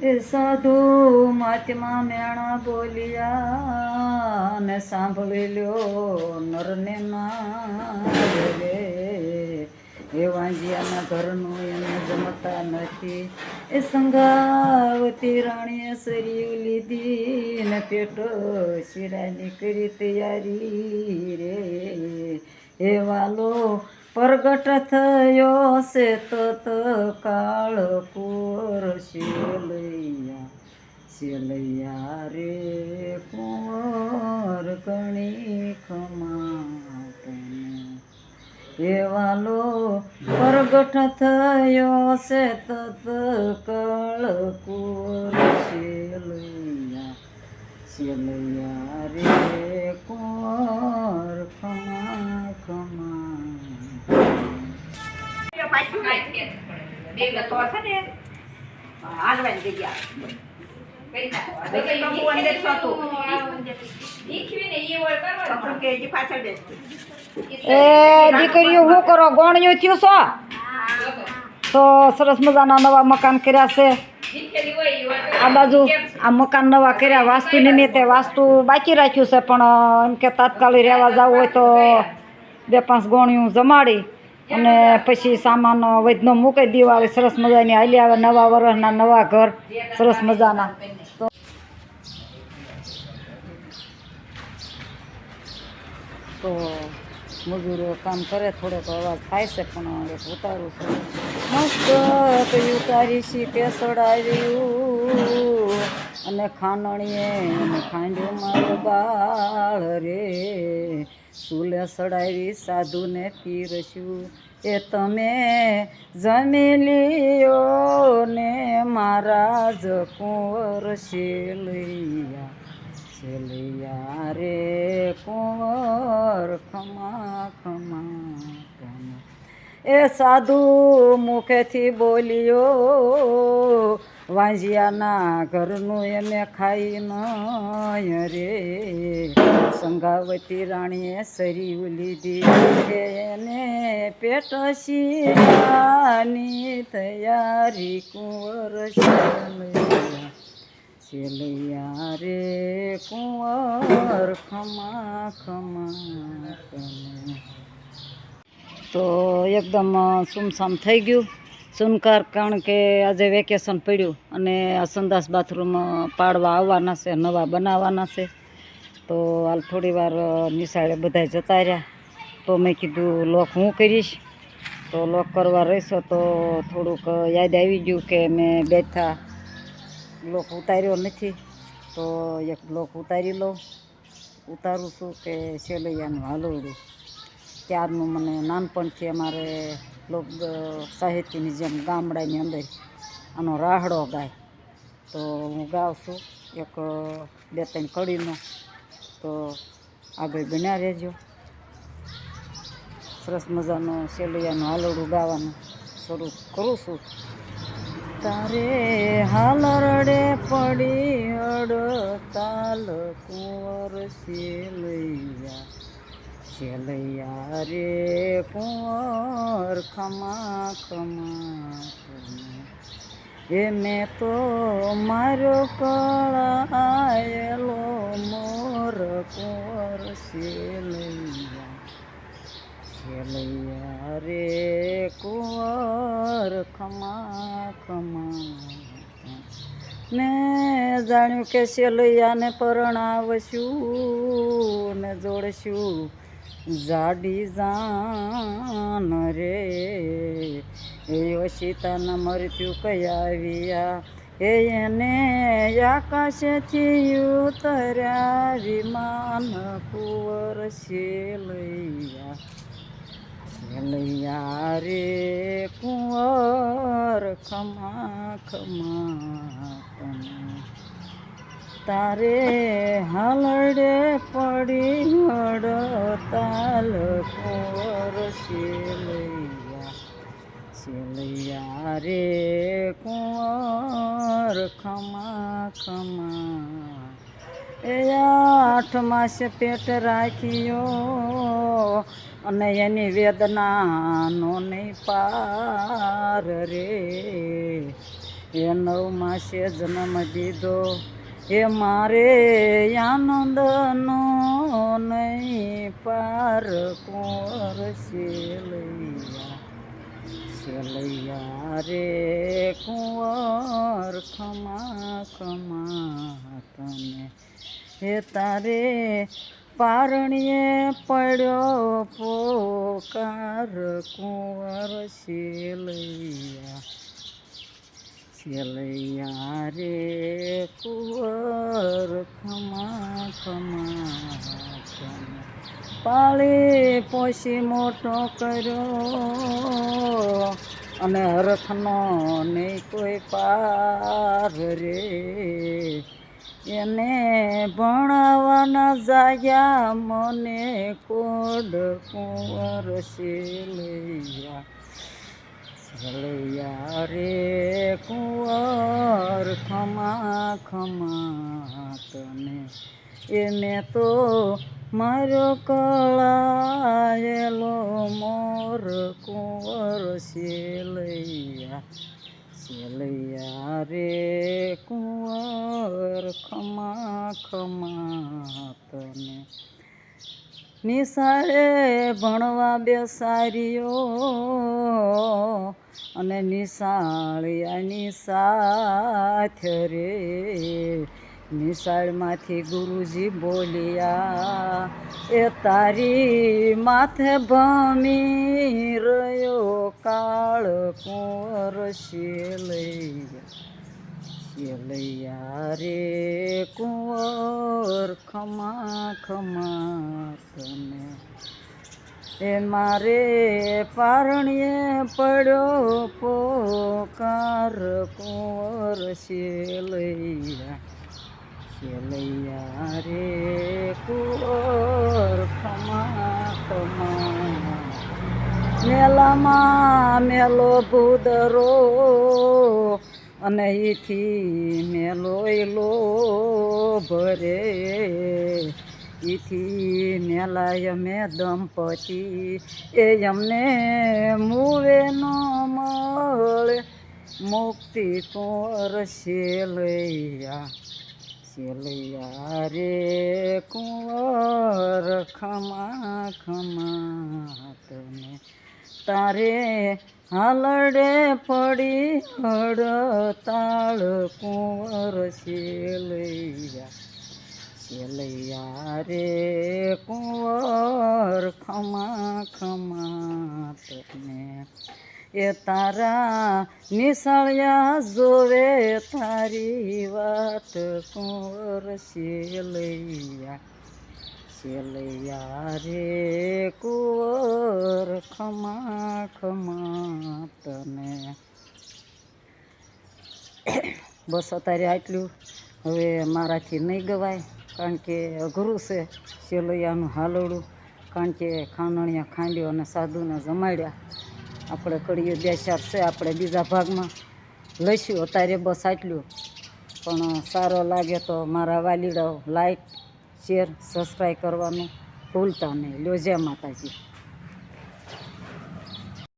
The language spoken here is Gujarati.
સાધુ મહાત્મા મેણા બોલ્યા, ને સાંભળી લ્યો નરને ના રે એ ઘરનું એને જમતા નથી. એ સંગાવતી રાણીએ સરિયું લીધી, ને પેટો શિરાની કરી તૈયારી રે. એ વાલો પ્રગટ થયો છે તત કાળ કુંવર શિલૈયા શિલૈયા રે કુંવર ગણી ખમા તને એ વાલો પ્રગટ થયો છે તત કાળ કુંવર શિલૈયા શિલૈયા રે કુંવર ખમા ખમા એ દીકરીઓ શું કરો? ગોણિયું થયું છો? તો સરસ મજાના નવા મકાન કર્યા છે. આ બાજુ આ મકાન નવા કર્યા વાસ્તુ નિમિત્તે વાસ્તુ બાકી રાખ્યું છે, પણ એમ કે તાત્કાલિક રહેવા જવું હોય તો બે પાંચ ગોણિયું જમાડી અને પછી સામાન વૈદનો મૂકી દિવાળી સરસ મજાની હાલી આવે, નવા વર્ષના નવા ઘર, સરસ મજાના. તો મજૂરો કામ કરે, થોડોક અવાજ થાય છે, પણ એક ઉતારું છું. મસ્ત ઉતારી સી પેસડાવ્યું અને ખાનણીએ ખાંડ્યું બાળ રે. સુલે સડાવી સાધુને પીરસ્યું. એ તમે જમી લ્યો ને મારા જ કુંવર શેલૈયા શેલૈયા રે કુંવર, ખમા ખમા ખમા. એ સાધુ મુખેથી બોલ્યો વાંજિયાના ઘરનું એમે ખાઈ નય રે. સંગાવતી રાણીએ સરી લીધી એને પેટ શિયાની તૈયારી કુંવર શેલૈયા શેલૈયા રે કુંવર ખમા ખમા ખમા. તો એકદમ સુમસામ થઈ ગયું. સુનકાર કારણ કે આજે વેકેશન પડ્યું અને આ સંદાસ બાથરૂમ પાડવા આવવાના છે, નવા બનાવવાના છે. તો હાલ થોડી વાર નિશાળે બધાય જતા રહ્યા. તો મેં કીધું, લોક હું કરીશ? તો લોક કરવા રહેશો તો થોડુંક યાદ આવી ગયું કે મેં બેઠા. લોક ઉતાર્યો નથી. તો એક બ્લોક ઉતારી લઉં. ઉતારું છું કે સેલૈયાનું હાલોડું ત્યારનું મને નાનપણથી અમારે લોક સાહિત્યની જેમ ગામડાની અંદર આનો રાહડો ગાય. તો હું ગાઉં છું, એક બે, ત્રણ કડીનો. તો આગળ બન્યા રહેજો. સરસ મજાનું સેલૈયાનું હાલડું ગાવાનું શરૂ કરું છું. તારે હાલરડે પડી અડતાલ કુંવર શેલૈયા. શેલૈયા રે ખમા ખમા ખમા. એ મેં તો મારો કળાયેલો મોર કોર શેલૈયા. શેલૈયા રે કુંવર ખમા ખમા. મેં જાણ્યું કે શેલૈયાને પરણાવશું ને જોડશું. જાડી જાન રે. એ સીતાના મૃત્યુ કયાવ્યા એ એને આકાશેથી ઉતર્યા વિમાન કુંવર શેલૈયા. શેલૈયા રે કુંવર, ખમા ખમા તારે હલડે પડી હડતાલ કોર શિલૈયા શિલૈયા રે કુંવર ખમા ખમા. એ આઠ માસે પેટ રાખ્યો અને એની વેદનાનો નહીં પાર રે. એ નવ માસે જન્મ દીધો એ મારે આનંદનો નહીં પાર કુંવર શેલૈયા શેલૈયા રે કુંવર, ખમા ખમા તને. હે તારે પારણીએ પડ્યો પોકાર, કુંવર શેલૈયા શેલૈયા રે કુંવર ખમા ખમા પાળે પોષી મોટો કર્યો અને હરખનો નહીં કોઈ પાર રે એને ભણાવવાના જાગ્યા મને કોડ કુંવર શેલૈયા શેલૈયા રે કુંવર ખમા ખમા તને. એને તો મારો કળાયેલો મોર કુંવર શેલૈયા શેલૈયા રે કુંવર ખમા ખમા તને. નિશાળે ભણવા બેસાર્યો અને નિશાળિયા નિશાથ રે. નિશાળમાંથી ગુરુજી બોલ્યા, એ તારી માથે ભમી રહ્યો કાળ કુંવર શેલૈયા રે કુંવર, ખમા ખમા તને એ મારે પારણીએ પડ્યો પોકાર કુંવર શેલૈયા. શેલૈયા રે કુંવર ખમા ખમા મેલામાં મેલો ભૂદરો અને ઈથી મેલો લો ભરે ઈથી મેલાય અમે દંપતી, એ અમને મુવે નો મળે. મુક્તિ કુંવર શેલૈયા શેલૈયા રે કુંવર. ખમા ખમા તને તારે હાલડે પડી હડતાળ કુંવર શેલૈયા. શેલૈયા રે કુંવર ખમા ખમા એ તારા નિસળ્યા જોવે તારી વાત, કુંવર શેલૈયા. શેલૈયા રે કુંવર ખમા ખમા બસ અત્યારે આટલું. હવે મારાથી નહીં ગવાય. કારણ કે અઘરું છે શેલૈયાનું હાલવડું. કારણ કે ખાંડણિયા ખાંડ્યો અને સાધુને જમાડ્યા. આપણે કડીએ બે ચાર છે, આપણે બીજા ભાગમાં લઈશું. અત્યારે બસ આટલું. પણ સારો લાગે તો મારા વાલીડાઓ લાઈક શેર સબસ્ક્રાઈબ કરવાનું ભૂલતા નહીં. લ્યો માતાજી.